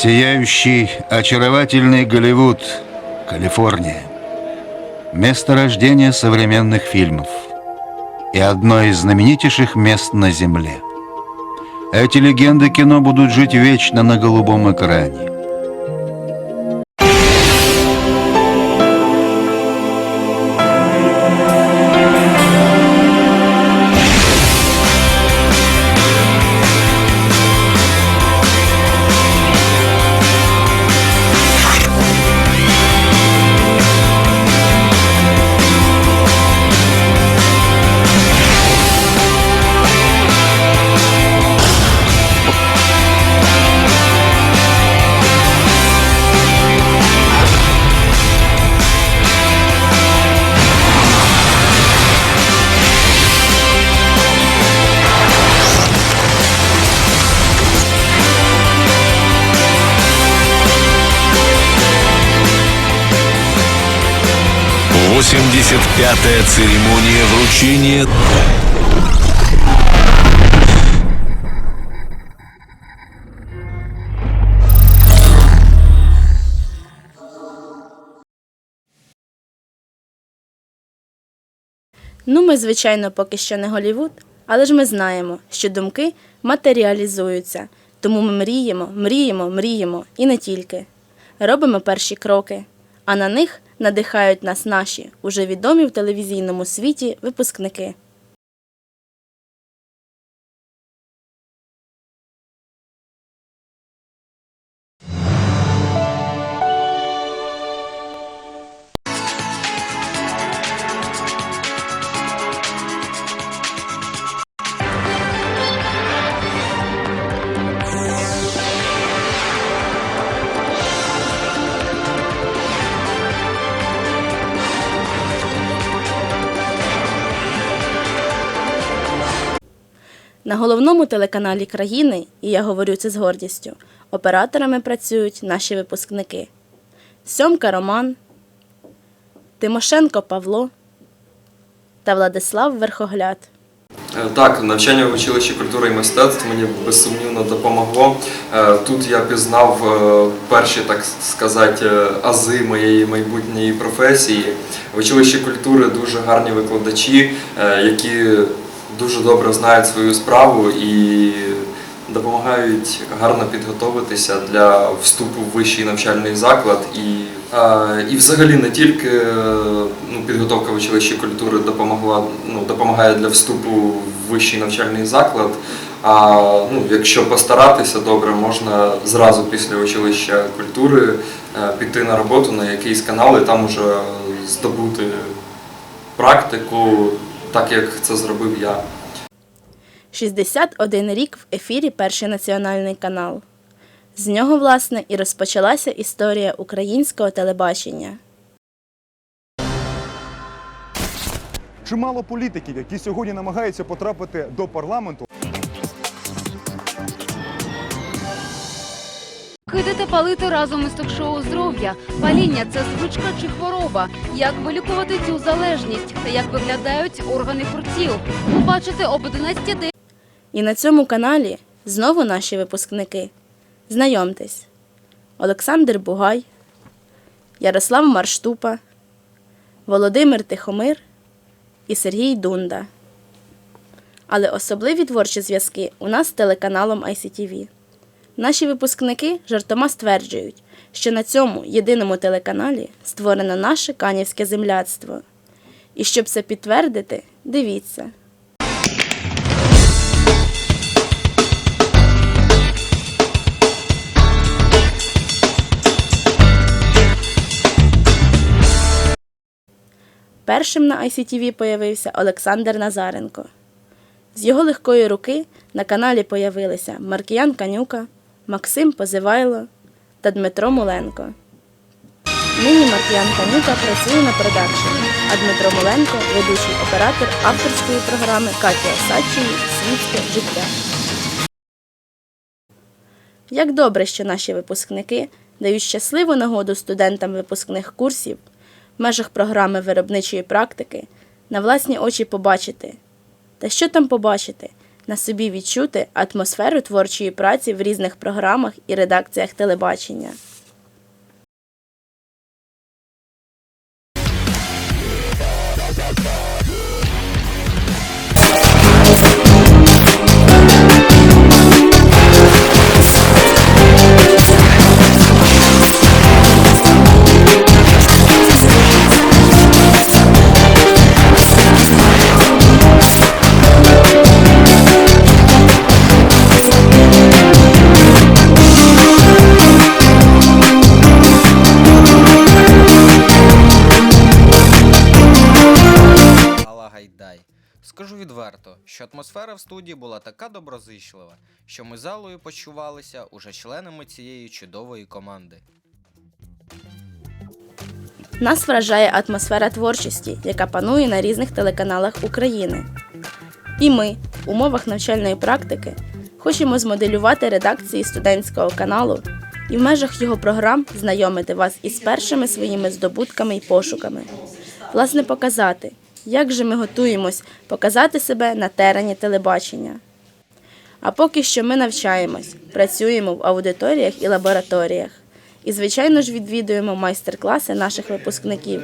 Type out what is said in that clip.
Сияющий, очаровательный Голливуд, Калифорния. Место рождения современных фильмов. И одно из знаменитейших мест на Земле. Эти легенды кино будут жить вечно на голубом экране. Восемьдесят пятая церемония вручения Ну, ми, звичайно, поки що не Голівуд, але ж ми знаємо, що думки матеріалізуються. Тому ми мріємо, мріємо, мріємо і не тільки. Робимо перші кроки, а на них надихають нас наші, уже відомі в телевізійному світі випускники. На головному телеканалі країни, і я говорю це з гордістю, операторами працюють наші випускники. Сьомка Роман, Тимошенко Павло та Владислав Верхогляд. Е, Так, навчання в училищі культури і мистецтв мені безсумнівно допомогло. Е, Тут я пізнав е, перші, так сказати, ази моєї майбутньої професії. В училищі культури дуже гарні викладачі, які дуже добре знають свою справу і допомагають гарно підготуватися для вступу в вищий навчальний заклад. І, і взагалі не тільки ну, підготовка в училищі культури допомогла, ну, допомагає для вступу в вищий навчальний заклад. А ну, якщо постаратися добре, можна зразу після училища культури е, піти на роботу на якийсь канал і там уже здобути практику, так як це зробив я. 61 рік в ефірі Перший національний канал. З нього, власне, і розпочалася історія українського телебачення. Чимало політиків, які сьогодні намагаються потрапити до парламенту, Кидати палити разом із ток-шоу здоров'я. Паління це звичка чи хвороба. Як вилікувати цю залежність та як виглядають органи фурців. Побачите об 11 І на цьому каналі знову наші випускники. Знайомтесь: Олександр Бугай, Ярослав Марштупа, Володимир Тихомир і Сергій Дунда. Але особливі творчі зв'язки у нас з телеканалом ICTV. Наші випускники жартома стверджують, що на цьому єдиному телеканалі створено наше канівське земляцтво. І щоб це підтвердити, дивіться. Першим на ICTV появився Олександр Назаренко. З його легкої руки на каналі появилися Маркіян Канюка, Максим Позивайло та Дмитро Муленко. Нині Маркіян Канюка працює на продакшені, а Дмитро Муленко ведучий оператор авторської програми Каті Осадчої Світське життя. Як добре, що наші випускники дають щасливу нагоду студентам випускних курсів в межах програми виробничої практики на власні очі побачити. Та що там побачити? На собі відчути атмосферу творчої праці в різних програмах і редакціях телебачення. Скажу відверто, що атмосфера в студії була така доброзичлива, що ми залою почувалися уже членами цієї чудової команди. Нас вражає атмосфера творчості, яка панує на різних телеканалах України. І ми, в умовах навчальної практики, хочемо змоделювати редакції студентського каналу і в межах його програм знайомити вас із першими своїми здобутками і пошуками. Власне, показати, як же ми готуємось показати себе на терені телебачення. А поки що ми навчаємось, працюємо в аудиторіях і лабораторіях. І, звичайно ж, відвідуємо майстер-класи наших випускників,